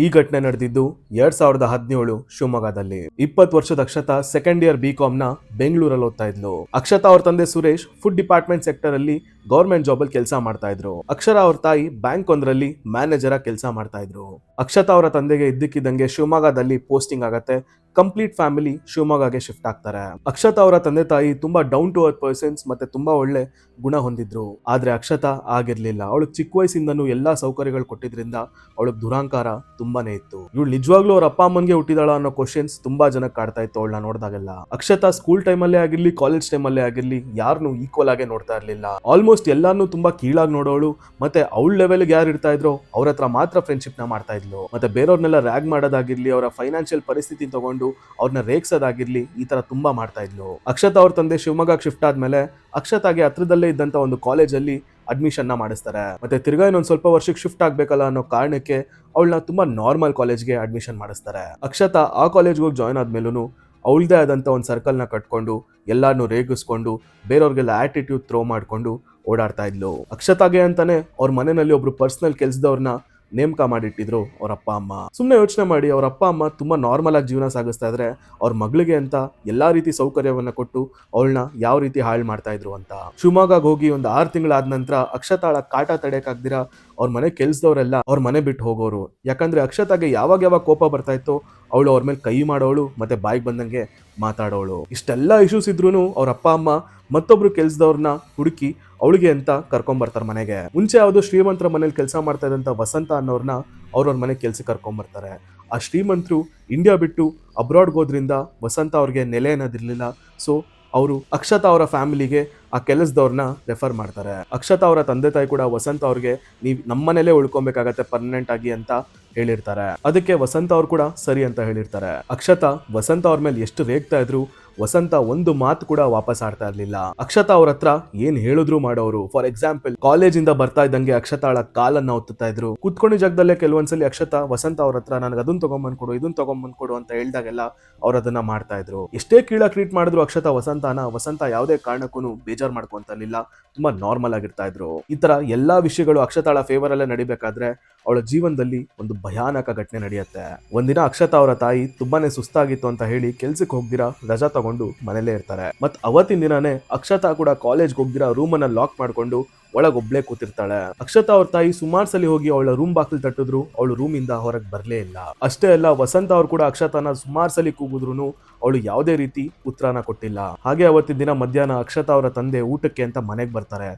ಈ ಘಟನೆ ನಡೆದಿದ್ದು ಎರಡ್ ಸಾವಿರದ ಹದಿನೇಳು ಶಿವಮೊಗ್ಗದಲ್ಲಿ. ಇಪ್ಪತ್ತು ವರ್ಷದ ಅಕ್ಷತ ಸೆಕೆಂಡ್ ಇಯರ್ ಬಿ ನ ಬೆಂಗಳೂರಲ್ಲಿ ಓದ್ತಾ ಇದ್ಲು. ಅಕ್ಷತಾ ಅವ್ರ ತಂದೆ ಸುರೇಶ್ ಫುಡ್ ಡಿಪಾರ್ಟ್ಮೆಂಟ್ ಸೆಕ್ಟರ್ ಅಲ್ಲಿ ಗೌರ್ಮೆಂಟ್ ಜಾಬ್ ಅಲ್ಲಿ ಕೆಲಸ ಮಾಡ್ತಾ ಇದ್ರು. ಅಕ್ಷರ ಅವ್ರ ತಾಯಿ ಬ್ಯಾಂಕ್ ಒಂದರಲ್ಲಿ ಮ್ಯಾನೇಜರ್ ಆಗಿ ಕೆಲಸ ಮಾಡ್ತಾ ಇದ್ರು. ಅಕ್ಷತಾ ಅವರ ತಂದೆಗೆ ಇದ್ದಕ್ಕಿದ್ದಂಗೆ ಶಿವಮೊಗ್ಗದಲ್ಲಿ ಪೋಸ್ಟಿಂಗ್ ಆಗತ್ತೆ. ಕಂಪ್ಲೀಟ್ ಫ್ಯಾಮಿಲಿ ಶಿವಮೊಗ್ಗಗೆ ಶಿಫ್ಟ್ ಆಗ್ತಾರೆ. ಅಕ್ಷತಾ ಅವರ ತಂದೆ ತಾಯಿ ತುಂಬಾ ಡೌನ್ ಟು ಅರ್ತ್ ಪರ್ಸನ್ಸ್ ಮತ್ತೆ ತುಂಬಾ ಒಳ್ಳೆ ಗುಣ ಹೊಂದಿದ್ರು. ಆದ್ರೆ ಅಕ್ಷತಾ ಆಗಿರ್ಲಿಲ್ಲ. ಅವಳು ಚಿಕ್ಕ ವಯಸ್ಸಿಂದನೂ ಎಲ್ಲಾ ಸೌಕರ್ಯಗಳು ಕೊಟ್ಟಿದ್ರಿಂದ ಅವಳಗ್ ದುರಾಂಕಾರ ತುಂಬಾನೇ ಇತ್ತು. ಇವಳು ನಿಜವಾಗ್ಲೂ ಅವ್ರ ಅಪ್ಪ ಅಮ್ಮನ್ಗೆ ಹುಟ್ಟಿದಾಳ ಅನ್ನೋ ಕ್ವಶನ್ಸ್ ತುಂಬಾ ಜನ ಕಾಡ್ತಾ ಇತ್ತು ಅವಳನ್ನ ನೋಡಿದಾಗೆಲ್ಲ. ಅಕ್ಷತಾ ಸ್ಕೂಲ್ ಟೈಮಲ್ಲೇ ಆಗಿರ್ಲಿ ಕಾಲೇಜ್ ಟೈಮಲ್ಲೇ ಆಗಿರ್ಲಿ ಯಾರನ್ನು ಈಕ್ವಲ್ ಆಗಿ ನೋಡ್ತಾ ಇರ್ಲಿಲ್ಲ. ಆಲ್ಮೋಸ್ಟ್ ಎಲ್ಲಾನು ತುಂಬಾ ಕೀಳಾಗಿ ನೋಡೋಳು, ಮತ್ತೆ ಅವಳ ಲೆವೆಲ್ಗೆ ಯಾರು ಇರ್ತಾ ಇದ್ರು ಅವ್ರ ಹತ್ರ ಮಾತ್ರ ಫ್ರೆಂಡ್ಶಿಪ್ನ ಮಾಡ್ತಾ ಇದ್ಲು. ಮತ್ತೆ ಬೇರೆಯವ್ರನ್ನೆಲ್ಲ ರ್ಯಾಗ್ ಮಾಡೋದಾಗಿರ್ಲಿ, ಅವರ ಫೈನಾನ್ಷಿಯಲ್ ಪರಿಸ್ಥಿತಿ ತಗೊಂಡು ಅವ್ರನ್ನ ರೇಗ್ಸೋದಾಗಿರ್ಲಿ ಈ ತರ ತುಂಬಾ ಮಾಡ್ತಾ ಇದ್ಲು. ಅಕ್ಷತಾ ಅವ್ರ ತಂದೆ ಶಿವಮೊಗ್ಗ ಶಿಫ್ಟ್ ಆದ್ಮೇಲೆ ಅಕ್ಷತಾಗೆ ಹತ್ರದಲ್ಲೇ ಇದ್ದಂತ ಒಂದು ಕಾಲೇಜಲ್ಲಿ ಅಡ್ಮಿಷನ್ನ ಮಾಡಿಸ್ತಾರೆ. ಮತ್ತೆ ತಿರ್ಗಾ ಇನ್ನೊಂದು ಸ್ವಲ್ಪ ವರ್ಷಕ್ಕೆ ಶಿಫ್ಟ್ ಆಗ್ಬೇಕಲ್ಲ ಅನ್ನೋ ಕಾರಣಕ್ಕೆ ಅವಳನ್ನ ತುಂಬಾ ನಾರ್ಮಲ್ ಕಾಲೇಜ್ಗೆ ಅಡ್ಮಿಷನ್ ಮಾಡಿಸ್ತಾರೆ. ಅಕ್ಷತಾ ಆ ಕಾಲೇಜ್ಗೆ ಹೋಗಿ ಜಾಯ್ನ್ ಆದ್ಮೇಲೂ ಅವಳದೇ ಆದಂಥ ಒಂದು ಸರ್ಕಲ್ನ ಕಟ್ಕೊಂಡು ಎಲ್ಲಾರನ್ನೂ ರೇಗಿಸ್ಕೊಂಡು ಬೇರೆಯವ್ರಿಗೆಲ್ಲ ಆಟಿಟ್ಯೂಡ್ ಥ್ರೋ ಮಾಡ್ಕೊಂಡು ಓಡಾಡ್ತಾ ಇದ್ಲು. ಅಕ್ಷತಾಗೆ ಅಂತಾನೆ ಅವ್ರ ಮನೆಯಲ್ಲಿ ಒಬ್ರು ಪರ್ಸನಲ್ ಕೆಲ್ಸದವ್ರನ್ನ ನೇಮಕ ಮಾಡಿಟ್ಟಿದ್ರು ಅವ್ರ ಅಪ್ಪ ಅಮ್ಮ. ಸುಮ್ಮನೆ ಯೋಚನೆ ಮಾಡಿ ಅವ್ರ ಅಪ್ಪ ಅಮ್ಮ ತುಂಬಾ ನಾರ್ಮಲ್ ಆಗಿ ಜೀವನ ಸಾಗಿಸ್ತಾ ಇದ್ರೆ ಅವ್ರ ಮಗಳಿಗೆ ಅಂತ ಎಲ್ಲಾ ರೀತಿ ಸೌಕರ್ಯವನ್ನ ಕೊಟ್ಟು ಅವಳನ್ನ ಯಾವ ರೀತಿ ಹಾಳು ಮಾಡ್ತಾ ಇದ್ರು ಅಂತ. ಶಿವಮೊಗ್ಗ ಹೋಗಿ ಒಂದು ಆರು ತಿಂಗಳಾದ ನಂತರ ಅಕ್ಷತಾಳ ಕಾಟ ತಡೆಯಕ್ಕಾಗ್ದಿರ ಅವ್ರ ಮನೆ ಕೆಲ್ಸದವರೆಲ್ಲ ಅವ್ರ ಮನೆ ಬಿಟ್ಟು ಹೋಗೋರು. ಯಾಕಂದ್ರೆ ಅಕ್ಷತಾಗೆ ಯಾವಾಗ ಯಾವಾಗ ಕೋಪ ಬರ್ತಾ ಇತ್ತು ಅವಳು ಅವ್ರ ಮೇಲೆ ಕೈ ಮಾಡೋಳು ಮತ್ತೆ ಬಾಯಿಗೆ ಬಂದಂಗೆ ಮಾತಾಡೋಳು. ಇಷ್ಟೆಲ್ಲ ಇಶ್ಯೂಸ್ ಇದ್ರೂ ಅವ್ರ ಅಪ್ಪ ಅಮ್ಮ ಮತ್ತೊಬ್ರು ಕೆಲ್ಸದವ್ರನ್ನ ಹುಡುಕಿ ಅವಳಿಗೆ ಅಂತ ಕರ್ಕೊಂಬರ್ತಾರೆ ಮನೆಗೆ. ಮುಂಚೆ ಯಾವುದು ಶ್ರೀಮಂತರ ಮನೇಲಿ ಕೆಲಸ ಮಾಡ್ತಾ ಇದ್ದಂಥ ವಸಂತ ಅನ್ನೋರ್ನ ಅವ್ರವ್ರ ಮನೆ ಕೆಲ್ಸಕ್ಕೆ ಕರ್ಕೊಂಬರ್ತಾರೆ ಆ ಶ್ರೀಮಂತರು ಇಂಡಿಯಾ ಬಿಟ್ಟು ಅಬ್ರಾಡ್ಗೆ ಹೋದ್ರಿಂದ ವಸಂತ ಅವ್ರಿಗೆ ನೆಲೆ ಅನ್ನೋದಿರ್ಲಿಲ್ಲ. ಸೊ ಅವರು ಅಕ್ಷತಾ ಅವರ ಫ್ಯಾಮಿಲಿಗೆ ಆ ಕೆಲಸದವ್ರನ್ನ ರೆಫರ್ ಮಾಡ್ತಾರೆ. ಅಕ್ಷತಾ ಅವರ ತಂದೆ ತಾಯಿ ಕೂಡ ವಸಂತ ಅವ್ರಿಗೆ ನೀವು ನಮ್ಮನೇಲೇ ಉಳ್ಕೊಬೇಕಾಗತ್ತೆ ಪರ್ಮನೆಂಟ್ ಆಗಿ ಅಂತ ಹೇಳಿರ್ತಾರೆ. ಅದಕ್ಕೆ ವಸಂತ ಅವ್ರು ಕೂಡ ಸರಿ ಅಂತ ಹೇಳಿರ್ತಾರೆ. ಅಕ್ಷತಾ ವಸಂತ ಅವ್ರ ಮೇಲೆ ಎಷ್ಟು ರೇಗ್ತಾ ಇದ್ರು ವಸಂತ ಒಂದು ಮಾತು ಕೂಡ ವಾಪಸ್ ಆಡ್ತಾ ಇರ್ಲಿಲ್ಲ. ಅಕ್ಷತಾ ಅವ್ರ ಹತ್ರ ಏನ್ ಹೇಳಿದ್ರು ಮಾಡೋರು? ಫಾರ್ ಎಕ್ಸಾಂಪಲ್ ಇಂದ ಬರ್ತಾ ಇದ್ದಂಗೆ ಅಕ್ಷತಾಳ ಕಾಲನ್ನ ಒತ್ತುತ್ತಾ ಇದ್ರು. ಕುತ್ಕೊಂಡು ಜಾಗದಲ್ಲೇ ಕೆಲವೊಂದ್ಸಲಿ ಅಕ್ಷತಾ, ವಸಂತ ಅವ್ರ ಹತ್ರ ನನಗೆ ಅದನ್ನ ತಗೊಂಬಂದ್ಕೊಡು ಇದನ್ನ ತಗೊಂಬಂದ್ಕೊಡು ಅಂತ ಹೇಳ್ದಾಗೆಲ್ಲ ಅವ್ರು ಅದನ್ನ ಮಾಡ್ತಾ ಇದ್ರು. ಎಷ್ಟೇ ಕೀಳ ಟ್ರೀಟ್ ಮಾಡಿದ್ರು ಅಕ್ಷತಾ, ವಸಂತನ, ವಸಂತ ಯಾವುದೇ ಕಾರಣಕ್ಕೂ ಬೇಜಾರ್ ಮಾಡ್ಕೊಂತಲಿಲ್ಲ ತುಂಬಾ ನಾರ್ಮಲ್ ಆಗಿರ್ತಾ ಇದ್ರು. ಈ ತರ ಎಲ್ಲಾ ವಿಷಯಗಳು ಅಕ್ಷತಾಳ ಫೇವರ್ ಅಲ್ಲೇ ನಡಿಬೇಕಾದ್ರೆ ಅವಳ ಜೀವನದಲ್ಲಿ ಒಂದು ಭಯಾನಕ ಘಟನೆ ನಡೆಯುತ್ತೆ. ಒಂದಿನ ಅಕ್ಷತಾ ಅವರ ತಾಯಿ ತುಂಬಾನೇ ಸುಸ್ತಾಗಿತ್ತು ಅಂತ ಹೇಳಿ ಕೆಲ್ಸಕ್ಕೆ ಹೋಗ್ದಿರಾ, ರಜಾ ತಗೊಂಡು ಮನೇಲೇ ಇರ್ತಾರೆ. ಮತ್ ಅವತ್ತಿನ ದಿನಾನೇ ಅಕ್ಷತಾ ಕೂಡ ಕಾಲೇಜ್ಗೆ ಹೋಗ್ದಿರಾ ರೂಮ್ ಅನ್ನ ಲಾಕ್ ಮಾಡ್ಕೊಂಡು ಒಳಗೊಬ್ಳೆ ಕೂತಿರ್ತಾಳೆ. ಅಕ್ಷತಾ ಅವ್ರ ತಾಯಿ ಸುಮಾರು ಸಲ ಹೋಗಿ ಅವಳ ರೂಮ್ ಬಾಕಲ್ ತಟ್ಟಿದ್ರು. ಅವಳು ರೂಮ್ ಇಂದ ಹೊರಗೆ ಬರಲೇ ಇಲ್ಲ. ಅಷ್ಟೇ ಅಲ್ಲ, ವಸಂತ ಅವ್ರು ಕೂಡ ಅಕ್ಷತಾನ ಸುಮಾರು ಸಲ ಕೂಗಿದ್ರು ಅವಳು ಯಾವುದೇ ರೀತಿ ಉತ್ತರನ ಕೊಟ್ಟಿಲ್ಲ. ಹಾಗೆ ಅವತ್ತಿನ ದಿನ ಮಧ್ಯಾಹ್ನ ಅಕ್ಷತಾ ಅವರ ತಂದೆ ಊಟಕ್ಕೆ ಅಂತ ಮನೆಗೆ ಬರ್ತಾರೆ.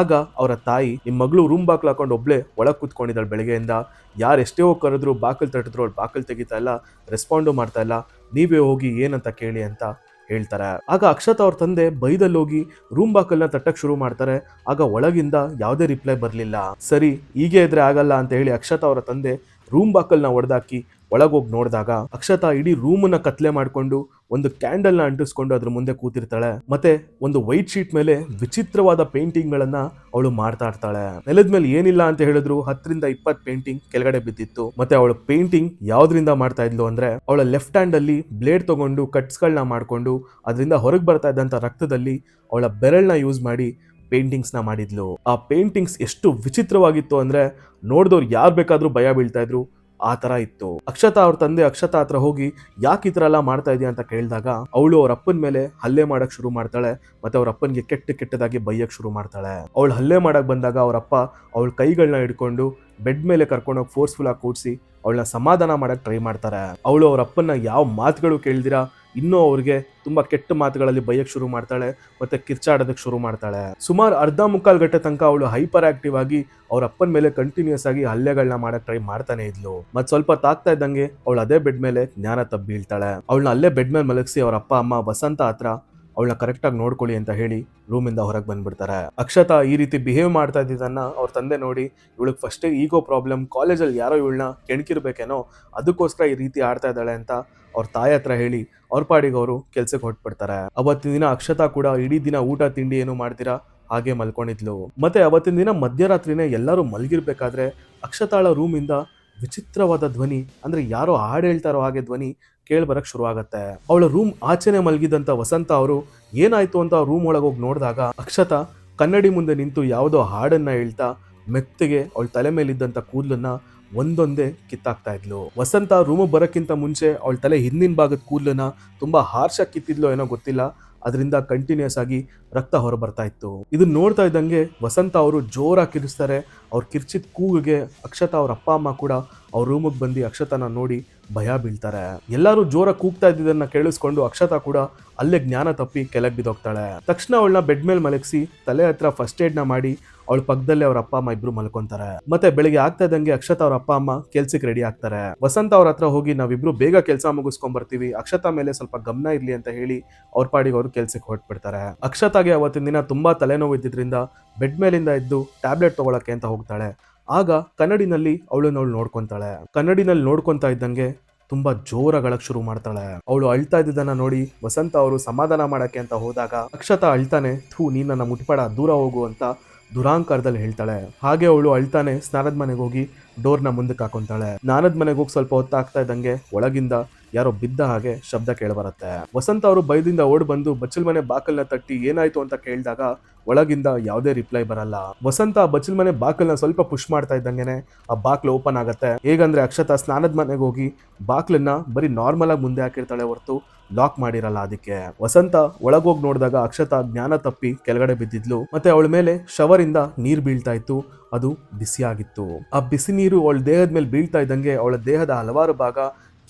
ಆಗ ಅವರ ತಾಯಿ ನಿಮ್ಮ ಮಗಳು ರೂಮ್ ಬಾಕ್ಲು ಹಾಕೊಂಡು ಒಬ್ಳೆ ಒಳಗೆ ಕೂತ್ಕೊಂಡಿದ್ದಾಳೆ ಬೆಳಗ್ಗೆಯಿಂದ. ಯಾರು ಎಷ್ಟೇ ಹೋಗಿ ಕರೆದ್ರು ಬಾಕಲ್ ತಟ್ಟಿದ್ರು, ಅವಳು ಬಾಕಲ್ ತೆಗಿತಾ ಇಲ್ಲ ರೆಸ್ಪಾಂಡು ಮಾಡ್ತಾ ಇಲ್ಲ. ನೀವೇ ಹೋಗಿ ಏನಂತ ಕೇಳಿ ಅಂತ ಹೇಳ್ತಾರೆ. ಆಗ ಅಕ್ಷತ್ ಅವ್ರ ತಂದೆ ಬೈದಲ್ಲಿ ಹೋಗಿ ರೂಮ್ ಬಾಕಲ್ನ ತಟ್ಟಕ್ ಶುರು ಮಾಡ್ತಾರೆ. ಆಗ ಒಳಗಿಂದ ಯಾವುದೇ ರಿಪ್ಲೈ ಬರಲಿಲ್ಲ. ಸರಿ, ಹೀಗೆ ಇದ್ರೆ ಆಗಲ್ಲ ಅಂತ ಹೇಳಿ ಅಕ್ಷತಾ ಅವರ ತಂದೆ ರೂಮ್ ಬಾಕಲ್ನ ಒಡೆದಾಕಿ ಒಳಗೋಗಿ ನೋಡಿದಾಗ ಅಕ್ಷತಾ ಇಡೀ ರೂಮನ್ನ ಕತ್ಲೆ ಮಾಡ್ಕೊಂಡು ಒಂದು ಕ್ಯಾಂಡಲ್ನ ಅಂಟಿಸ್ಕೊಂಡು ಅದ್ರ ಮುಂದೆ ಕೂತಿರ್ತಾಳೆ. ಮತ್ತೆ ಒಂದು ವೈಟ್ ಶೀಟ್ ಮೇಲೆ ವಿಚಿತ್ರವಾದ ಪೇಂಟಿಂಗ್ ಗಳನ್ನ ಅವಳು ಮಾಡ್ತಾ ಇರ್ತಾಳೆ. ನೆಲದ ಮೇಲೆ ಏನಿಲ್ಲ ಅಂತ ಹೇಳಿದ್ರು ಹತ್ತರಿಂದ ಇಪ್ಪತ್ ಪೇಂಟಿಂಗ್ ಕೆಳಗಡೆ ಬಿದ್ದಿತ್ತು. ಮತ್ತೆ ಅವಳು ಪೇಂಟಿಂಗ್ ಯಾವ್ದ್ರಿಂದ ಮಾಡ್ತಾ ಇದ್ಲು ಅಂದ್ರೆ ಅವಳ ಲೆಫ್ಟ್ ಹ್ಯಾಂಡ್ ಅಲ್ಲಿ ಬ್ಲೇಡ್ ತಗೊಂಡು ಕಟ್ಸ್ ಗಳನ್ನ ಮಾಡ್ಕೊಂಡು ಅದರಿಂದ ಹೊರಗೆ ಬರ್ತಾ ಇದ್ದಂತ ರಕ್ತದಲ್ಲಿ ಅವಳ ಬೆರಳನ್ನ ಯೂಸ್ ಮಾಡಿ ಪೇಂಟಿಂಗ್ಸ್ನ ಮಾಡಿದ್ಲು. ಆ ಪೇಂಟಿಂಗ್ಸ್ ಎಷ್ಟು ವಿಚಿತ್ರವಾಗಿತ್ತು ಅಂದ್ರೆ ನೋಡಿದವ್ರು ಯಾರು ಬೇಕಾದ್ರೂ ಭಯ ಬೀಳ್ತಾ ಇದ್ರು. ಆ ತರ ಇತ್ತು. ಅಕ್ಷತಾ ಅವ್ರ ತಂದೆ ಅಕ್ಷತಾ ಹತ್ರ ಹೋಗಿ, ಯಾಕೆ ಈ ತರ ಎಲ್ಲ ಮಾಡ್ತಾ ಇದೀಯ? ಅಂತ ಕೇಳಿದಾಗ, ಅವಳು ಅವ್ರ ಅಪ್ಪನ ಮೇಲೆ ಹಲ್ಲೆ ಮಾಡಕ್ ಶುರು ಮಾಡ್ತಾಳೆ, ಮತ್ತೆ ಅವ್ರ ಅಪ್ಪನಿಗೆ ಕೆಟ್ಟ ಕೆಟ್ಟದಾಗಿ ಬೈಯಕ್ ಶುರು ಮಾಡ್ತಾಳೆ. ಅವಳು ಹಲ್ಲೆ ಮಾಡಕ್ ಬಂದಾಗ ಅವ್ರ ಅಪ್ಪ ಅವಳ ಕೈಗಳನ್ನ ಹಿಡ್ಕೊಂಡು ಬೆಡ್ ಮೇಲೆ ಕರ್ಕೊಂಡೋಗಿ ಫೋರ್ಸ್ಫುಲ್ ಆಗಿ ಕೂಡಿಸಿ, ಅವಳನ್ನ ಸಮಾಧಾನ ಮಾಡಕ್ ಟ್ರೈ ಮಾಡ್ತಾರೆ. ಅವಳು ಅವ್ರ ಅಪ್ಪನ ಯಾವ ಮಾತುಗಳು ಕೇಳ್ದಿರಾ? ಇನ್ನೂ ಅವ್ರಿಗೆ ತುಂಬಾ ಕೆಟ್ಟ ಮಾತುಗಳಲ್ಲಿ ಬೈಯಕ್ ಶುರು ಮಾಡ್ತಾಳೆ, ಮತ್ತೆ ಕಿರ್ಚಾಡೋದಕ್ಕೆ ಶುರು ಮಾಡ್ತಾಳೆ. ಸುಮಾರು ಅರ್ಧ ಮುಕ್ಕಾಲು ಗಂಟೆ ತನಕ ಅವಳು ಹೈಪರ್ ಆಕ್ಟಿವ್ ಆಗಿ ಅವ್ರ ಅಪ್ಪನ ಮೇಲೆ ಕಂಟಿನ್ಯೂಸ್ ಆಗಿ ಹಲ್ಲೆಗಳನ್ನ ಮಾಡಕ್ ಟ್ರೈ ಮಾಡ್ತಾನೆ ಇದ್ಲು. ಮತ್ ಸ್ವಲ್ಪ ತಾಗ್ತಾ ಇದ್ದಂಗೆ ಅವಳು ಅದೇ ಬೆಡ್ ಮೇಲೆ ಜ್ಞಾನ ತಪ್ಪಿ ಬೀಳ್ತಾಳೆ. ಅವಳನ್ನ ಅಲ್ಲೇ ಬೆಡ್ ಮೇಲೆ ಮಲಗಿಸಿ ಅವ್ರ ಅಪ್ಪ, ಅಮ್ಮ, ವಸಂತ ಹತ್ರ ಅವಳನ್ನ ಕರೆಕ್ಟಾಗಿ ನೋಡ್ಕೊಳ್ಳಿ ಅಂತ ಹೇಳಿ ರೂಮಿಂದ ಹೊರಗೆ ಬಂದ್ಬಿಡ್ತಾರೆ. ಅಕ್ಷತಾ ಈ ರೀತಿ ಬಿಹೇವ್ ಮಾಡ್ತಾ ಇದ್ದಿದ್ದನ್ನ ಅವ್ರ ತಂದೆ ನೋಡಿ ಇವಳಿಗೆ ಫಸ್ಟ್ ಈಗೋ ಪ್ರಾಬ್ಲಮ್ ಕಾಲೇಜಲ್ಲಿ ಯಾರೋ ಇವಳನ್ನ ಕೆಣಕಿರ್ಬೇಕೇನೋ ಅದಕ್ಕೋಸ್ಕರ ಈ ರೀತಿ ಆಡ್ತಾ ಇದ್ದಾಳೆ ಅಂತ ಅವ್ರ ತಾಯಿ ಹತ್ರ ಹೇಳಿ ಅವ್ರ ಪಾಡಿಗೆ ಅವರು ಕೆಲ್ಸಕ್ಕೆ ಹೊಟ್ಬಿಡ್ತಾರೆ ಅವತ್ತಿನ ದಿನ ಅಕ್ಷತಾ ಕೂಡ ಇಡೀ ದಿನ ಊಟ, ತಿಂಡಿ ಏನು ಮಾಡ್ತೀರಾ ಹಾಗೆ ಮಲ್ಕೊಂಡಿದ್ಲು. ಮತ್ತೆ ಅವತ್ತಿನ ದಿನ ಮಧ್ಯರಾತ್ರಿನೇ ಎಲ್ಲರೂ ಮಲಗಿರ್ಬೇಕಾದ್ರೆ ಅಕ್ಷತಾಳ ರೂಮಿಂದ ವಿಚಿತ್ರವಾದ ಧ್ವನಿ, ಅಂದ್ರೆ ಯಾರೋ ಹಾಡು ಹೇಳ್ತಾರೋ ಹಾಗೆ ಧ್ವನಿ ಕೇಳಿ ಬರಕ್ ಶುರು ಆಗತ್ತೆ ಅವಳ ರೂಮ್ ಆಚೆನೆ ಮಲಗಿದಂತ ವಸಂತ ಅವರು ಏನಾಯ್ತು ಅಂತ ರೂಮ್ ಒಳಗೆ ಹೋಗಿ ನೋಡಿದಾಗ ಅಕ್ಷತ ಕನ್ನಡಿ ಮುಂದೆ ನಿಂತು ಯಾವುದೋ ಹಾಡನ್ನ ಹೇಳ್ತಾ ಮೆತ್ತಗೆ ಅವಳ ತಲೆ ಮೇಲಿದ್ದಂಥ ಕೂದಲನ್ನ ಒಂದೊಂದೇ ಕಿತ್ತಾಗ್ತಾ ಇದ್ಲು. ವಸಂತ ರೂಮ್ ಬರೋಕ್ಕಿಂತ ಮುಂಚೆ ಅವಳ ತಲೆ ಹಿಂದಿನ ಭಾಗದ ಕೂದಲನ್ನ ತುಂಬಾ ಹಾರ್ಷ ಕಿತ್ತಿದ್ಲು ಏನೋ ಗೊತ್ತಿಲ್ಲ. ಅದರಿಂದ ಕಂಟಿನ್ಯೂಸ್ ಆಗಿ ರಕ್ತ ಹೊರ ಬರ್ತಾ ಇತ್ತು. ಇದನ್ನ ನೋಡ್ತಾ ಇದ್ದಂಗೆ ವಸಂತ ಅವರು ಜೋರಾಗಿ ಕಿರಿಸ್ತಾರೆ ಅವ್ರು ಕಿರ್ಚಿದ ಕೂಗಿಗೆ ಅಕ್ಷತಾ ಅವ್ರ ಅಪ್ಪ, ಅಮ್ಮ ಕೂಡ ಅವ್ರ ರೂಮಿಗೆ ಬಂದು ಅಕ್ಷತಾನ ನೋಡಿ ಭಯ ಬೀಳ್ತಾರೆ. ಎಲ್ಲರೂ ಜೋರ ಕೂಗ್ತಾ ಇದ್ದಿದ್ದನ್ನ ಕೇಳಿಸ್ಕೊಂಡು ಅಕ್ಷತಾ ಕೂಡ ಅಲ್ಲೇ ಜ್ಞಾನ ತಪ್ಪಿ ಕೆಳಗೆ ಬಿದ್ದೋಗ್ತಾಳೆ. ತಕ್ಷಣ ಅವಳನ್ನ ಬೆಡ್ ಮೇಲೆ ಮಲಗಿಸಿ ತಲೆ ಹತ್ರ ಫಸ್ಟ್ ಏಡ್ನ ಮಾಡಿ ಅವಳ ಪಕ್ಕದಲ್ಲೇ ಅವ್ರ ಅಪ್ಪ, ಅಮ್ಮ ಇಬ್ರು ಮಲ್ಕೊಂತಾರೆ. ಮತ್ತೆ ಬೆಳಿಗ್ಗೆ ಆಗ್ತಾ ಇದ್ದಂಗೆ ಅಕ್ಷತಾ ಅವ್ರ ಅಪ್ಪ, ಅಮ್ಮ ಕೆಲ್ಸಕ್ಕೆ ರೆಡಿ ಆಗ್ತಾರೆ. ವಸಂತ ಅವ್ರ ಹತ್ರ ಹೋಗಿ ನಾವಿಬ್ರು ಬೇಗ ಕೆಲಸ ಮುಗಿಸ್ಕೊಂಡ್ ಬರ್ತೀವಿ. ಅಕ್ಷತಾ ಮೇಲೆ ಸ್ವಲ್ಪ ಗಮನ ಇರ್ಲಿ ಅಂತ ಹೇಳಿ ಅವ್ರ ಪಾಡಿಗೆ ಅವರು ಕೆಲ್ಸಕ್ಕೆ ಹೊರಟ್ಬಿಡ್ತಾರೆ. ಅಕ್ಷತಾಗೆ ಅವತ್ತಿನ ದಿನ ತುಂಬಾ ತಲೆನೋವು ಇದ್ದಿದ್ರಿಂದ ಬೆಡ್ ಮೇಲಿಂದ ಇದ್ದು ಟ್ಯಾಬ್ಲೆಟ್ ತಗೊಳಕ್ಕೆ ಅಂತ ಹೋಗ್ತಾಳೆ. ಆಗ ಕನ್ನಡಿನಲ್ಲಿ ಅವಳನ್ನ ಅವಳು ನೋಡ್ಕೊಂತಾಳೆ. ಕನ್ನಡಿನಲ್ಲಿ ನೋಡ್ಕೊಂತಾ ಇದ್ದಂಗೆ ತುಂಬಾ ಜೋರಾಗಳಕ್ಕೆ ಶುರು ಮಾಡ್ತಾಳೆ. ಅವಳು ಅಳ್ತಾ ಇದ್ದಿದ್ದನ್ನ ನೋಡಿ ವಸಂತ ಅವರು ಸಮಾಧಾನ ಮಾಡಕ್ಕೆ ಅಂತ ಹೋದಾಗ ಅಕ್ಷತಾ ಅಳ್ತಾನೆ, ಥೂ ನೀ ನನ್ನ ಮುಟ್ಬೇಡ, ದೂರ ಹೋಗು ಅಂತ ದುರಾಂಕಾರದಲ್ಲಿ ಹೇಳ್ತಾಳೆ. ಹಾಗೆ ಅವಳು ಅಳ್ತಾನೆ, ಸ್ನಾನದ ಮನೆಗೆ ಹೋಗಿ ಡೋರ್ನ ಮುಂದಕ್ಕೆ ಹಾಕೊಂತಾಳೆ. ಸ್ನಾನದ ಮನೆಗೆ ಹೋಗಿ ಸ್ವಲ್ಪ ಹೊತ್ತಾಗ್ತಾ ಇದ್ದಂಗೆ ಒಳಗಿಂದ ಯಾರೋ ಬಿದ್ದ ಹಾಗೆ ಶಬ್ದ ಕೇಳಬರುತ್ತೆ. ವಸಂತ ಅವರು ಭಯದಿಂದ ಓಡ್ ಬಂದು ಬಚ್ಚಲ್ ಮನೆ ಬಾಕಲ್ನ ತಟ್ಟಿ ಏನಾಯ್ತು ಅಂತ ಕೇಳಿದಾಗ ಒಳಗಿಂದ ಯಾವುದೇ ರಿಪ್ಲೈ ಬರಲ್ಲ. ವಸಂತ ಬಚ್ಚಲ್ ಮನೆ ಬಾಕಲ್ನ ಸ್ವಲ್ಪ ಪುಷ್ ಮಾಡ್ತಾ ಇದ್ದಂಗೆನೆ ಆ ಬಾಕ್ಲು ಓಪನ್ ಆಗತ್ತೆ. ಹೇಗಂದ್ರೆ ಅಕ್ಷತ ಸ್ನಾನದ ಮನೆಗೆ ಹೋಗಿ ಬಾಕ್ಲನ್ನ ಬರೀ ನಾರ್ಮಲ್ ಆಗಿ ಮುಂದೆ ಹಾಕಿರ್ತಾಳೆ ಹೊರತು ಲಾಕ್ ಮಾಡಿರಲ್ಲ ಅದಕ್ಕೆ. ವಸಂತ ಒಳಗೋಗಿ ನೋಡಿದಾಗ ಅಕ್ಷತ ಜ್ಞಾನ ತಪ್ಪಿ ಕೆಳಗಡೆ ಬಿದ್ದಿದ್ಲು. ಮತ್ತೆ ಅವಳ ಮೇಲೆ ಶವರ್ ಇಂದ ನೀರ್ ಬೀಳ್ತಾ ಇತ್ತು. ಅದು ಬಿಸಿಯಾಗಿತ್ತು. ಆ ಬಿಸಿ ನೀರು ಅವಳ ದೇಹದ ಮೇಲೆ ಬೀಳ್ತಾ ಇದ್ದಂಗೆ ಅವಳ ದೇಹದ ಹಲವಾರು ಭಾಗ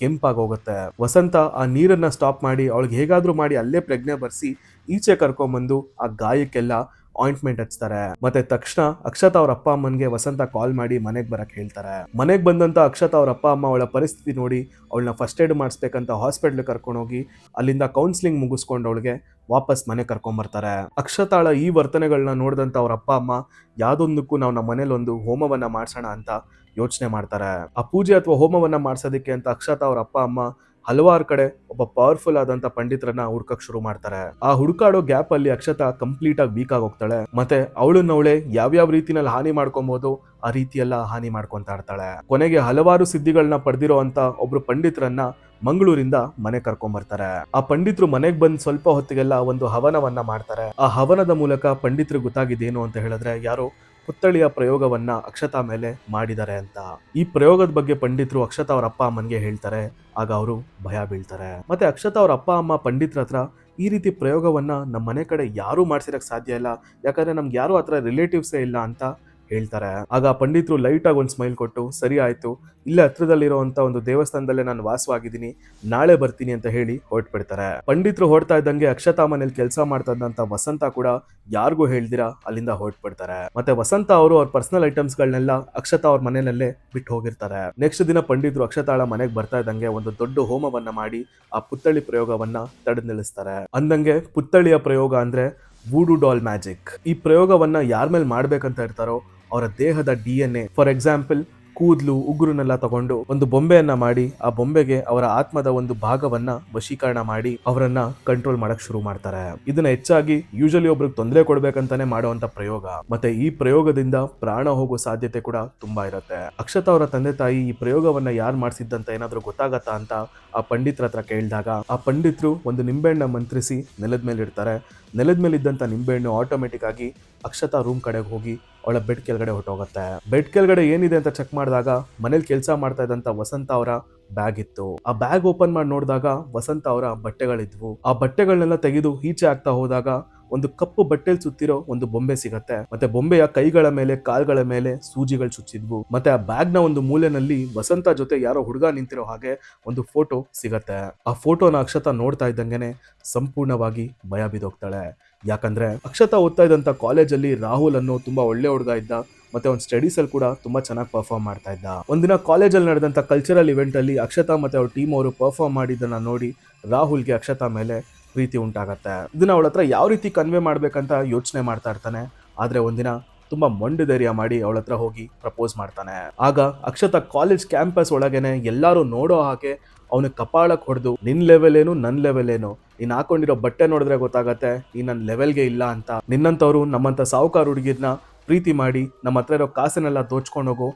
ಕೆಂಪಾಗಿ ಹೋಗುತ್ತೆ ವಸಂತ ಆ ನೀರನ್ನ ಸ್ಟಾಪ್ ಮಾಡಿ, ಅವಳಿಗೆ ಹೇಗಾದರೂ ಮಾಡಿ ಅಲ್ಲೇ ಪ್ರಜ್ಞೆ ಬರೆಸಿ ಈಚೆ ಕರ್ಕೊಂಬಂದು ಆ ಗಾಯಕ್ಕೆಲ್ಲ ಆಯಿಂಟ್ಮೆಂಟ್ ಹಚ್ತಾರೆ. ಮತ್ತೆ ತಕ್ಷಣ ಅಕ್ಷತಾ ಅವ್ರ ಅಪ್ಪ ಅಮ್ಮನ್ಗೆ ವಸಂತ ಕಾಲ್ ಮಾಡಿ ಮನೆಗೆ ಬರಕ್ ಹೇಳ್ತಾರೆ. ಮನೆಗೆ ಬಂದಂತ ಅಕ್ಷತಾ ಅವ್ರ ಅಪ್ಪ ಅಮ್ಮ ಅವಳ ಪರಿಸ್ಥಿತಿ ನೋಡಿ ಅವಳನ್ನ ಫಸ್ಟ್ ಏಡ್ ಮಾಡಿಸ್ಬೇಕಂತ ಹಾಸ್ಪಿಟ್ಲ್ ಕರ್ಕೊಂಡೋಗಿ ಅಲ್ಲಿಂದ ಕೌನ್ಸಿಲಿಂಗ್ ಮುಗಿಸ್ಕೊಂಡು ಅವಳಿಗೆ ವಾಪಸ್ ಮನೆ ಕರ್ಕೊಂಬರ್ತಾರೆ ಅಕ್ಷತಾಳ ಈ ವರ್ತನೆಗಳನ್ನ ನೋಡಿದಂತ ಅವ್ರ ಅಪ್ಪ ಅಮ್ಮ ಯಾವ್ದೊಂದಕ್ಕೂ ನಾವು ನಮ್ಮ ಮನೇಲಿ ಹೋಮವನ್ನ ಮಾಡ್ಸೋಣ ಅಂತ ಯೋಚನೆ ಮಾಡ್ತಾರೆ. ಆ ಪೂಜೆ ಅಥವಾ ಹೋಮವನ್ನ ಮಾಡ್ಸೋದಕ್ಕೆ ಅಂತ ಅಕ್ಷತಾ ಅವ್ರ ಅಪ್ಪ ಅಮ್ಮ ಹಲವಾರು ಕಡೆ ಒಬ್ಬ ಪವರ್ಫುಲ್ ಆದಂತ ಪಂಡಿತರನ್ನ ಹುಡ್ಕಕ್ ಶುರು ಮಾಡ್ತಾರೆ. ಆ ಹುಡುಕಾಡೋ ಗ್ಯಾಪ್ ಅಲ್ಲಿ ಅಕ್ಷತಾ ಕಂಪ್ಲೀಟ್ ಆಗಿ ವೀಕ್ ಆಗಿ ಹೋಗ್ತಾಳೆ. ಮತ್ತೆ ಅವಳನ್ನವಳೆ ಯಾವ್ಯಾವ ರೀತಿನಲ್ಲಿ ಹಾನಿ ಮಾಡ್ಕೊಬಹುದು ಆ ರೀತಿಯೆಲ್ಲ ಹಾನಿ ಮಾಡ್ಕೊಂತ ಇರ್ತಾಳೆ. ಕೊನೆಗೆ ಹಲವಾರು ಸಿದ್ಧಿಗಳನ್ನ ಪಡೆದಿರೋ ಅಂತ ಒಬ್ರು ಪಂಡಿತರನ್ನ ಮಂಗಳೂರಿಂದ ಮನೆ ಕರ್ಕೊಂಡ್ ಬರ್ತಾರೆ. ಆ ಪಂಡಿತರು ಮನೆಗೆ ಬಂದ್ ಸ್ವಲ್ಪ ಹೊತ್ತಿಗೆಲ್ಲ ಒಂದು ಹವನವನ್ನ ಮಾಡ್ತಾರೆ. ಆ ಹವನದ ಮೂಲಕ ಪಂಡಿತರು ಗೊತ್ತಾಗಿದ್ದೇನು ಅಂತ ಹೇಳಿದ್ರೆ, ಯಾರು ಪುತ್ಥಳಿಯ ಪ್ರಯೋಗವನ್ನ ಅಕ್ಷತಾ ಮೇಲೆ ಮಾಡಿದ್ದಾರೆ ಅಂತ. ಈ ಪ್ರಯೋಗದ ಬಗ್ಗೆ ಪಂಡಿತರು ಅಕ್ಷತಾ ಅವರ ಅಪ್ಪ ಅಮ್ಮನ್ಗೆ ಹೇಳ್ತಾರೆ. ಆಗ ಅವರು ಭಯ ಬೀಳ್ತಾರೆ. ಮತ್ತೆ ಅಕ್ಷತಾ ಅವ್ರ ಅಪ್ಪ, ಅಮ್ಮ, ಪಂಡಿತರ ಹತ್ರ ಈ ರೀತಿ ಪ್ರಯೋಗವನ್ನ ನಮ್ಮ ಮನೆ ಕಡೆ ಯಾರೂ ಮಾಡ್ಸಿರಕ್ ಸಾಧ್ಯ ಇಲ್ಲ. ಯಾಕಂದ್ರೆ ನಮ್ಗೆ ಯಾರು ಥರ ರಿಲೇಟಿವ್ಸೇ ಇಲ್ಲ ಅಂತ ಹೇಳ್ತಾರೆ. ಆಗ ಪಂಡಿತರು ಲೈಟಾಗಿ ಒಂದು ಸ್ಮೈಲ್ ಕೊಟ್ಟು, ಸರಿ ಆಯಿತು, ಇಲ್ಲೇ ಹತ್ರದಲ್ಲಿರುವಂತ ಒಂದು ದೇವಸ್ಥಾನದಲ್ಲೇ ನಾನು ವಾಸವಾಗಿದ್ದೀನಿ, ನಾಳೆ ಬರ್ತೀನಿ ಅಂತ ಹೇಳಿ ಹೊರಟ್ಬಿಡ್ತಾರೆ. ಪಂಡಿತರು ಹೊರಡ್ತಾ ಇದ್ದಂಗೆ ಅಕ್ಷತಾ ಮನೇಲಿ ಕೆಲಸ ಮಾಡ್ತಾ ವಸಂತ ಕೂಡ ಯಾರಿಗೂ ಹೇಳ್ದಿರಾ, ಅಲ್ಲಿಂದ ಹೊರಟ್ಬಿಡ್ತಾರೆ. ಮತ್ತೆ ವಸಂತ ಅವರು ಅವ್ರ ಪರ್ಸನಲ್ ಐಟಮ್ಸ್ ಗಳನ್ನೆಲ್ಲ ಅಕ್ಷತಾ ಅವ್ರ ಮನೆಯಲ್ಲೇ ಬಿಟ್ಟು ಹೋಗಿರ್ತಾರೆ. ನೆಕ್ಸ್ಟ್ ದಿನ ಪಂಡಿತರು ಅಕ್ಷತಾಳ ಮನೆಗೆ ಬರ್ತಾ ಇದ್ದಂಗೆ ಒಂದು ದೊಡ್ಡ ಹೋಮವನ್ನ ಮಾಡಿ, ಆ ಪುತ್ಥಳಿ ಪ್ರಯೋಗವನ್ನ ತಡೆದು ನಿಲ್ಲಿಸ್ತಾರೆ. ಅಂದಂಗೆ ಪುತ್ಥಳಿಯ ಪ್ರಯೋಗ ಅಂದ್ರೆ ವೂಡು ಡಾಲ್ ಮ್ಯಾಜಿಕ್ ಈ ಪ್ರಯೋಗವನ್ನ ಯಾರ ಮೇಲೆ ಮಾಡ್ಬೇಕಂತ ಇರ್ತಾರೋ ಅವರ ದೇಹದ D N A for example ಕೂದಲು ಉಗುರುನೆಲ್ಲ ತಗೊಂಡು ಒಂದು ಬೊಂಬೆಯನ್ನ ಮಾಡಿ, ಆ ಬೊಂಬೆಗೆ ಅವರ ಆತ್ಮದ ಒಂದು ಭಾಗವನ್ನ ವಶೀಕರಣ ಮಾಡಿ ಅವರನ್ನ ಕಂಟ್ರೋಲ್ ಮಾಡಕ್ ಶುರು ಮಾಡ್ತಾರೆ. ಇದನ್ನ ಹೆಚ್ಚಾಗಿ ಯೂಶಲಿ ಒಬ್ರಿಗೆ ತೊಂದರೆ ಕೊಡ್ಬೇಕಂತಾನೆ ಮಾಡುವಂತ ಪ್ರಯೋಗ. ಮತ್ತೆ ಈ ಪ್ರಯೋಗದಿಂದ ಪ್ರಾಣ ಹೋಗೋ ಸಾಧ್ಯತೆ ಕೂಡ ತುಂಬಾ ಇರುತ್ತೆ. ಅಕ್ಷತಾ ಅವರ ತಂದೆ ತಾಯಿ ಈ ಪ್ರಯೋಗವನ್ನ ಯಾರು ಮಾಡಿಸಿದ್ದಂತ ಏನಾದ್ರೂ ಗೊತ್ತಾಗತ್ತಾ ಅಂತ ಆ ಪಂಡಿತರ ಹತ್ರ ಕೇಳಿದಾಗ ಆ ಪಂಡಿತರು ಒಂದು ನಿಂಬೆಹಣ್ಣ ಮಂತ್ರಿಸಿ ನೆಲದ ಮೇಲೆ ಇಡ್ತಾರೆ. ನೆಲದ ಮೇಲೆ ಇದ್ದಂತ ನಿಂಬೆಹಣ್ಣು ಆಟೋಮೆಟಿಕ್ ಆಗಿ ಅಕ್ಷತಾ ರೂಮ್ ಕಡೆಗೆ ಹೋಗಿ ಅವಳ ಬೆಡ್ ಕೆಳಗಡೆ ಹೊಟ್ಟೋಗುತ್ತೆ ಬೆಡ್ ಕೆಳಗಡೆ ಏನಿದೆ ಅಂತ ಚೆಕ್ ಮಾಡಿದಾಗ ಮನೇಲಿ ಕೆಲಸ ಮಾಡ್ತಾ ಇದ್ದಂಥ ವಸಂತ ಅವರ ಬ್ಯಾಗ್ ಇತ್ತು. ಆ ಬ್ಯಾಗ್ ಓಪನ್ ಮಾಡಿ ನೋಡಿದಾಗ ವಸಂತ ಅವರ ಬಟ್ಟೆಗಳಿದ್ವು. ಆ ಬಟ್ಟೆಗಳನ್ನೆಲ್ಲ ತೆಗೆದು ಈಚೆ ಆಗ್ತಾ ಹೋದಾಗ ಒಂದು ಕಪ್ಪು ಬಟ್ಟೆಲ್ ಸುತ್ತಿರೋ ಒಂದು ಬೊಂಬೆ ಸಿಗತ್ತೆ. ಮತ್ತೆ ಬೊಂಬೆಯ ಕೈಗಳ ಮೇಲೆ, ಕಾಲ್ಗಳ ಮೇಲೆ ಸೂಜಿಗಳು ಚುಚ್ಚಿದ್ವು ಮತ್ತೆ ಆ ಬ್ಯಾಗ್ನ ಒಂದು ಮೂಲೆನಲ್ಲಿ ವಸಂತ ಜೊತೆ ಯಾರೋ ಹುಡುಗ ನಿಂತಿರೋ ಹಾಗೆ ಒಂದು ಫೋಟೋ ಸಿಗತ್ತೆ. ಆ ಫೋಟೋನ ಅಕ್ಷತಾ ನೋಡ್ತಾ ಇದ್ದಂಗೆನೆ ಸಂಪೂರ್ಣವಾಗಿ ಭಯ ಬಿದ್ದೋಗ್ತಾಳೆ. ಯಾಕಂದ್ರೆ ಅಕ್ಷತಾ ಓದ್ತಾ ಇದ್ದಂತ ಕಾಲೇಜಲ್ಲಿ ರಾಹುಲ್ ಅನ್ನೋ ತುಂಬಾ ಒಳ್ಳೆ ಹುಡುಗ ಇದ್ದ, ಮತ್ತೆ ಒಂದು ಸ್ಟಡೀಸ್ ಅಲ್ಲಿ ಕೂಡ ತುಂಬಾ ಚೆನ್ನಾಗಿ ಪರ್ಫಾರ್ಮ್ ಮಾಡ್ತಾ ಇದ್ದ. ಒಂದಿನ ಕಾಲೇಜಲ್ಲಿ ನಡೆದಂತ ಕಲ್ಚರಲ್ ಇವೆಂಟ್ ಅಲ್ಲಿ ಅಕ್ಷತಾ ಮತ್ತೆ ಅವ್ರ ಟೀಮ್ ಅವರು ಪರ್ಫಾರ್ಮ್ ಮಾಡಿದ್ದನ್ನ ನೋಡಿ ರಾಹುಲ್ಗೆ ಅಕ್ಷತಾ ಮೇಲೆ ಪ್ರೀತಿ ಉಂಟಾಗತ್ತೆ. ಇದನ್ನ ಅವಳ ಹತ್ರ ಯಾವ ರೀತಿ ಕನ್ವೆ ಮಾಡ್ಬೇಕಂತ ಯೋಚನೆ ಮಾಡ್ತಾ ಇರ್ತಾನೆ. ಆದ್ರೆ ಒಂದಿನ ತುಂಬಾ ಮಂಡು ಧೈರ್ಯ ಮಾಡಿ ಅವಳ ಹತ್ರ ಹೋಗಿ ಪ್ರಪೋಸ್ ಮಾಡ್ತಾನೆ. ಆಗ ಅಕ್ಷತಾ ಕಾಲೇಜ್ ಕ್ಯಾಂಪಸ್ ಒಳಗೇನೆ ಎಲ್ಲರೂ ನೋಡೋ ಹಾಗೆ ಅವನ ಕಪಾಳಕ್ಕೆ ಹೊಡೆದು, ನಿನ್ ಲೆವೆಲ್ ಏನು, ನನ್ ಲೆವೆಲ್ ಏನು? ನೀನ್ ಹಾಕೊಂಡಿರೋ ಬಟ್ಟೆ ನೋಡಿದ್ರೆ ಗೊತ್ತಾಗತ್ತೆ ನೀನ್ ನನ್ನ ಲೆವೆಲ್ಗೆ ಇಲ್ಲ ಅಂತ. ನಿನ್ನಂತವ್ರು ನಮ್ಮಂತ ಸಾಹುಕಾರ ಹುಡುಗಿರ್ನ ಪ್ರೀತಿ ಮಾಡಿ ನಮ್ಮ ಹತ್ರ ಇರೋ ಕಾಸನ್ನೆಲ್ಲ ದೋಚ್ಕೊಂಡು ಹೋಗೋ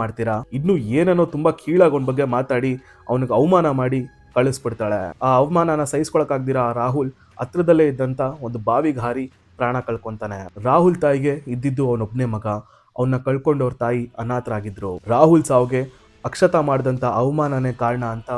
ಮಾಡ್ತೀರಾ? ಇನ್ನು ಏನೇನೋ ತುಂಬಾ ಕೀಳಾಗೊಂಡ್ ಬಗ್ಗೆ ಮಾತಾಡಿ ಅವನಿಗೆ ಅವಮಾನ ಮಾಡಿ ಕಳಿಸ್ಬಿಡ್ತಾಳೆ. ಆ ಅವಮಾನನ ಸಹಿಸ್ಕೊಳಕ್ಕಾಗ್ದಿರ ಆ ರಾಹುಲ್? ಹತ್ರದಲ್ಲೇ ಇದ್ದಂತ ಒಂದು ಬಾವಿಗೆ ಹಾರಿ ಪ್ರಾಣ ಕಳ್ಕೊಂತಾನೆ. ರಾಹುಲ್ ತಾಯಿಗೆ ಇದ್ದಿದ್ದು ಅವನೊಬ್ನೇ ಮಗ. ಅವನ್ನ ಕಳ್ಕೊಂಡವ್ರ ತಾಯಿ ಅನಾಥರಾಗಿದ್ರು. ರಾಹುಲ್ ಸಾವ್ಗೆ ಅಕ್ಷತಾ ಮಾಡಿದಂತ ಅವಮಾನನೇ ಕಾರಣ ಅಂತ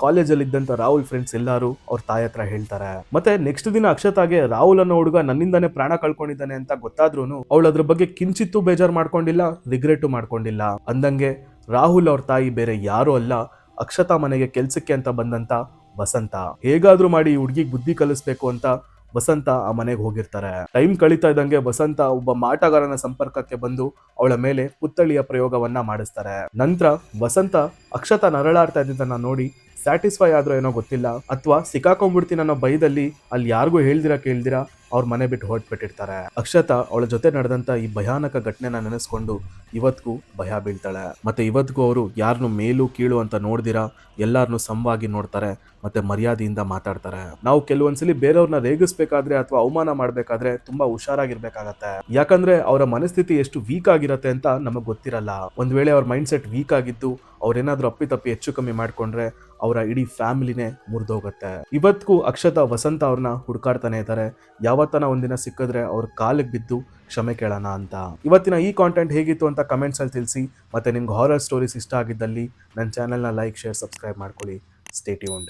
ಕಾಲೇಜಲ್ಲಿ ಇದ್ದಂತ ರಾಹುಲ್ ಫ್ರೆಂಡ್ಸ್ ಎಲ್ಲರೂ ಅವ್ರ ತಾಯಿ ಹತ್ರ ಹೇಳ್ತಾರೆ. ಮತ್ತೆ ನೆಕ್ಸ್ಟ್ ದಿನ ಅಕ್ಷತಾಗೆ ರಾಹುಲ್ ಅನ್ನೋ ಹುಡುಗ ನನ್ನಿಂದಾನೇ ಪ್ರಾಣ ಕಳ್ಕೊಂಡಿದ್ದಾನೆ ಅಂತ ಗೊತ್ತಾದ್ರೂ ಅವಳು ಅದ್ರ ಬಗ್ಗೆ ಕಿಂಚಿತ್ತೂ ಬೇಜಾರ್ ಮಾಡ್ಕೊಂಡಿಲ್ಲ ರಿಗ್ರೆಟ್ ಮಾಡ್ಕೊಂಡಿಲ್ಲ. ಅಂದಂಗೆ ರಾಹುಲ್ ಅವ್ರ ತಾಯಿ ಬೇರೆ ಯಾರೂ ಅಲ್ಲ. ಅಕ್ಷತಾ ಮನೆಗೆ ಕೆಲ್ಸಕ್ಕೆ ಅಂತ ಬಂದಂತ ವಸಂತ. ಹೇಗಾದ್ರೂ ಮಾಡಿ ಈ ಹುಡುಗಿಗೆ ಬುದ್ಧಿ ಕಲಿಸ್ಬೇಕು ಅಂತ ವಸಂತ ಆ ಮನೆಗೆ ಹೋಗಿರ್ತಾರೆ. ಟೈಮ್ ಕಳೀತಾ ಇದ್ದಂಗೆ ವಸಂತ ಒಬ್ಬ ಮಾಟಗಾರನ ಸಂಪರ್ಕಕ್ಕೆ ಬಂದು ಅವಳ ಮೇಲೆ ಪುತ್ಥಳಿಯ ಪ್ರಯೋಗವನ್ನ ಮಾಡಿಸ್ತಾರೆ. ನಂತರ ವಸಂತ ಅಕ್ಷತಾ ನರಳಾಡ್ತಾ ಇದ್ದಿದ್ದನ್ನ ನೋಡಿ ಸ್ಯಾಟಿಸ್ಫೈ ಆದ್ರೂ ಏನೋ ಗೊತ್ತಿಲ್ಲ. ಅಥವಾ ಸಿಕ್ಕಾಕೊಂಡ್ಬಿಡ್ತೀನಿ ಅನ್ನೋ ಭಯದಲ್ಲಿ ಅಲ್ಲಿ ಯಾರಿಗೂ ಹೇಳ್ದಿರಾ ಕೇಳ್ದಿರಾ ಅವ್ರ ಮನೆ ಬಿಟ್ಟು ಹೊರಟ್ಬಿಟ್ಟಿರ್ತಾರೆ. ಅಕ್ಷತಾ ಅವಳ ಜೊತೆ ನಡೆದಂತ ಈ ಭಯಾನಕ ಘಟನೆನ ನೆನೆಸ್ಕೊಂಡು ಇವತ್ತಿಗೂ ಭಯ ಬೀಳ್ತಾಳೆ. ಮತ್ತೆ ಇವತ್ತಿಗೂ ಅವರು ಯಾರನ್ನು ಮೇಲು ಕೀಳು ಅಂತ ನೋಡ್ದಿರಾ ಎಲ್ಲಾರನ್ನು ಸಮವಾಗಿ ನೋಡ್ತಾರೆ, ಮತ್ತೆ ಮರ್ಯಾದೆಯಿಂದ ಮಾತಾಡ್ತಾರೆ. ನಾವು ಕೆಲವೊಂದ್ಸಲಿ ಬೇರೆಯವ್ರನ್ನ ರೇಗಿಸ್ಬೇಕಾದ್ರೆ ಅಥವಾ ಅವಮಾನ ಮಾಡ್ಬೇಕಾದ್ರೆ ತುಂಬಾ ಹುಷಾರಾಗಿರ್ಬೇಕಾಗತ್ತೆ. ಯಾಕಂದ್ರೆ ಅವರ ಮನಸ್ಥಿತಿ ಎಷ್ಟು ವೀಕ್ ಆಗಿರತ್ತೆ ಅಂತ ನಮಗ್ ಗೊತ್ತಿರಲ್ಲ. ಒಂದ್ ವೇಳೆ ಅವ್ರ ಮೈಂಡ್ ಸೆಟ್ ವೀಕ್ ಆಗಿದ್ದು ಅವ್ರೇನಾದ್ರೂ ಅಪ್ಪಿತಪ್ಪಿ ಹೆಚ್ಚು ಕಮ್ಮಿ ಮಾಡ್ಕೊಂಡ್ರೆ ಅವರ ಇಡೀ ಫ್ಯಾಮಿಲಿನೇ ಮುರಿದೋಗತ್ತೆ. ಇವತ್ತಿಗೂ ಅಕ್ಷತಾ, ವಸಂತ ಅವ್ರನ್ನ ಹುಡುಕಾಡ್ತಾನೆ ಇದ್ದಾರೆ ಯಾವತ್ತನ ಒಂದಿನ ಸಿಕ್ಕಿದ್ರೆ ಅವ್ರ ಕಾಲಿಗೆ ಬಿದ್ದು ಕ್ಷಮೆ ಕೇಳೋಣ ಅಂತ. ಇವತ್ತಿನ ಈ ಕಾಂಟೆಂಟ್ ಹೇಗಿತ್ತು ಅಂತ ಕಮೆಂಟ್ಸಲ್ಲಿ ತಿಳಿಸಿ, ಮತ್ತೆ ನಿಮ್ಗೆ ಹಾರರ್ ಸ್ಟೋರೀಸ್ ಇಷ್ಟ ಆಗಿದ್ದಲ್ಲಿ ನನ್ನ ಚಾನಲ್ನ ಲೈಕ್ ಶೇರ್ ಸಬ್ಸ್ಕ್ರೈಬ್ ಮಾಡ್ಕೊಳ್ಳಿ. ಸ್ಟೇಟಿ ಟ್ಯೂನ್ಡ್